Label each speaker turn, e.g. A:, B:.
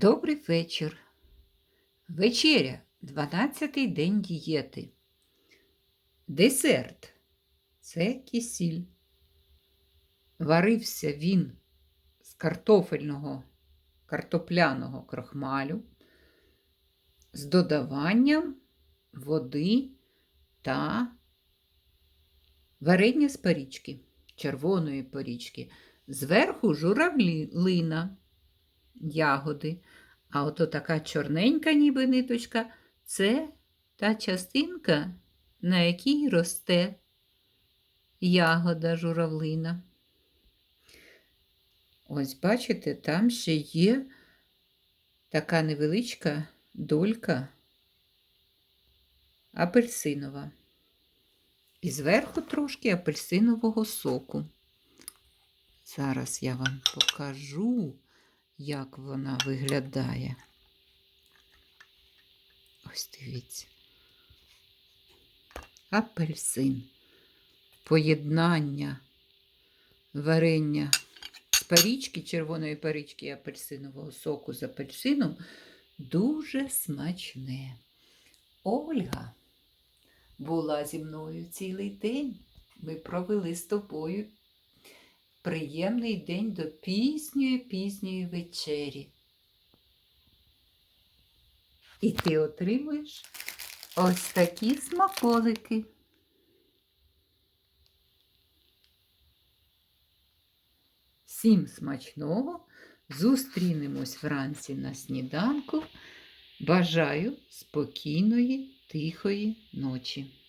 A: Добрий вечір. Вечеря, 12-й день дієти. Десерт це кисіль. Варився він з картофельного картопляного крохмалю з додаванням води та варення з порічки, червоної порічки. Зверху журавлина, ягоди. А ото така чорненька ніби ниточка це та частинка, на якій росте ягода журавлина. Ось, бачите, там ще є така невеличка долька апельсинова. І зверху трошки апельсинового соку. Зараз я вам покажу, як вона виглядає. Ось дивіться. Апельсин. Поєднання варення з парічки, червоної парічки і апельсинового соку з апельсином дуже смачне. Ольга була зі мною цілий день. Ми провели з тобою приємний день до пізньої пізньої вечері. І ти отримуєш ось такі смаколики. Всім смачного! Зустрінемось вранці на сніданку. Бажаю спокійної, тихої ночі.